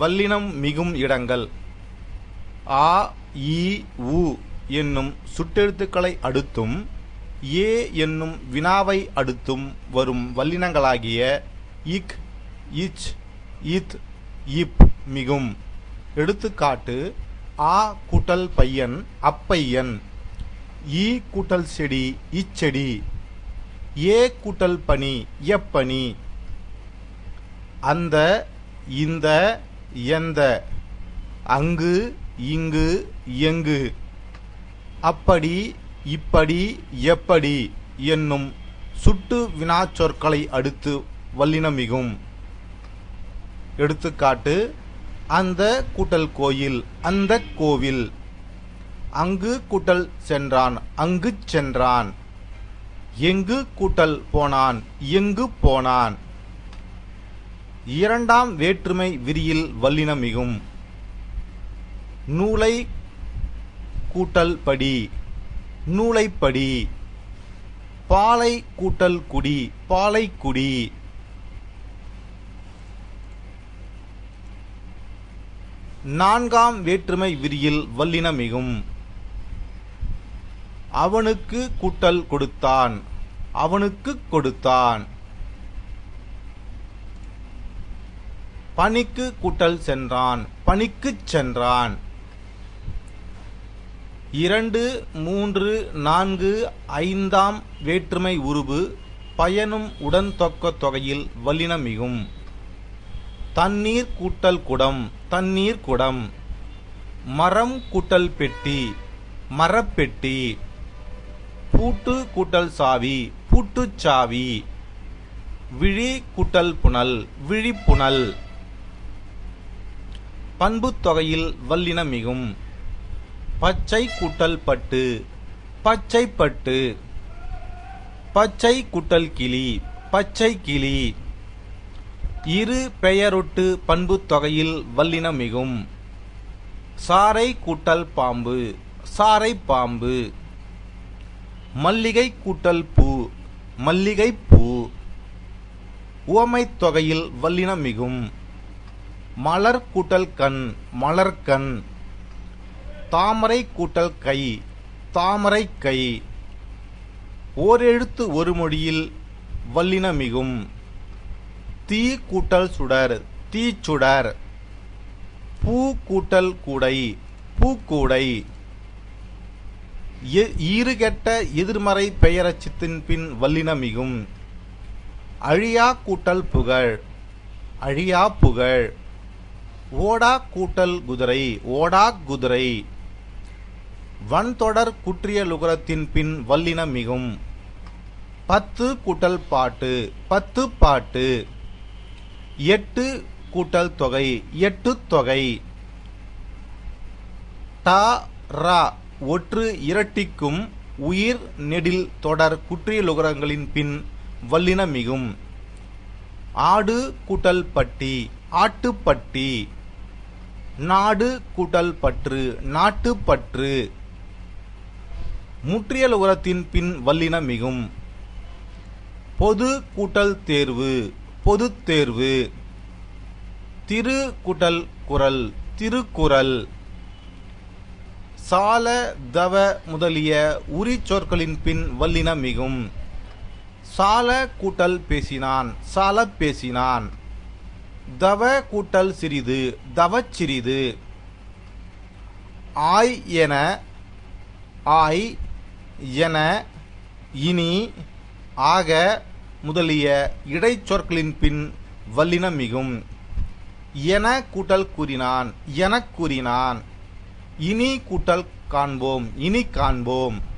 வல்லினம் மிகும் இடங்கள். ஆ இ உ என்னும் சுட்டெழுத்துக்களை அடுத்தும் ஏ என்னும் வினாவை அடுத்தும் வரும் வல்லினங்களாகிய இக் இச் இத் இப் மிகும். எடுத்துக்காட்டு ஆ கூட்டல் பையன் அப்பையன். ஈ கூட்டல் செடி இச்செடி. ஏ கூட்டல் பனி எப்பனி. அந்த இந்த எந்த அங்கு இங்கு எங்கு. அப்படி இப்படி எப்படி என்னும் சுட்டு வினாச்சொற்களை அடுத்து வல்லினமிகும். எடுத்துக்காட்டு அந்த கூட்டல் கோயில் அந்த கோவில். அங்கு கூட்டல் சென்றான் அங்கு சென்றான். எங்கு கூட்டல் போனான் எங்கு போனான். இரண்டாம் வேற்றுமை விரியில் வல்லினமிகும் நூலை கூட்டல் படி நூலைப்படி பாலை கூட்டல் குடி பாலைக்குடி நான்காம் வேற்றுமை விரியில் வல்லினமிகும் அவனுக்கு கூட்டல் கொடுத்தான் அவனுக்கு கொடுத்தான். பணிக்கு கூட்டல் சென்றான் பணிக்குச் சென்றான். இரண்டு மூன்று நான்கு ஐந்தாம் வேற்றுமை உருபு பயனும் உடன் தொக்க தொகையில் வல்லினமிகும். தண்ணீர் கூட்டல் குடம் தண்ணீர் குடம். மரம் கூட்டல் பெட்டி மரப்பெட்டி பூட்டு. கூட்டல் சாவி பூட்டுச் சாவி. விழி கூட்டல் புனல் விழிப்புணல் பண்புத் தொகையில் வல்லினமிகும் பச்சை கூட்டல் பட்டு பச்சை பட்டு. பச்சை கூட்டல் கிளி பச்சை கிளி. இரு பெயரொட்டு பண்புத் தொகையில் வல்லினமிகும் சாரை கூட்டல் பாம்பு சாரை பாம்பு. மல்லிகை கூட்டல் பூ மல்லிகை பூ. உவமைத் தொகையில் வல்லினமிகும் மலர் கூட்டல் கண் மலர்கண் தாமரை கூட்டல் கை தாமரை கை. ஓரெழுத்து ஒரு மொழியில் வல்லினமிகும் தீ கூட்டல் சுடர் தீச்சுடர் பூ கூட்டல் கூடை பூக்கூடை எ- ஈறுகெட்ட எதிர்மறை பெயரச்சத்தின் பின் வல்லினமிகும் அழியா கூட்டல் புகழ் அழியா புகழ். ஓடா கூட்டல் குதிரை ஓடா குதிரை. வன்தொடர் குற்றிய லுகரத்தின் பின் வல்லினமிகும் பத்து கூட்டல் பாட்டு பத்து பாட்டு. எட்டு கூட்டல் தொகை எட்டு தொகை. டா ரா ஒற்று இரட்டிக்கும் உயிர் நெடில் தொடர் குற்றிய லுகரங்களின் பின் வல்லினமிகும் ஆடு கூட்டல் பட்டி ஆட்டுப்பட்டி. நாடு கூட்டல் பற்று நாட்டுப்பற்று முற்றியல் உரத்தின் பின் வல்லினமிகும் பொது கூட்டல் தேர்வு பொது தேர்வு. திரு கூட்டல் குரல் திருக்குறள் சால தவ முதலிய உரி சொற்களின் பின் வல்லினமிகும் சால கூட்டல் பேசினான் சால பேசினான். தவ கூட்டல் சிறிது தவச் சிறிது. ஆய் என ஆய் என இனி ஆக முதலிய இடைச்சொற்களின் பின் வல்லினமிகும் என கூட்டல் கூறினான் எனக் கூறினான். இனி கூட்டல் காண்போம் இனி காண்போம்.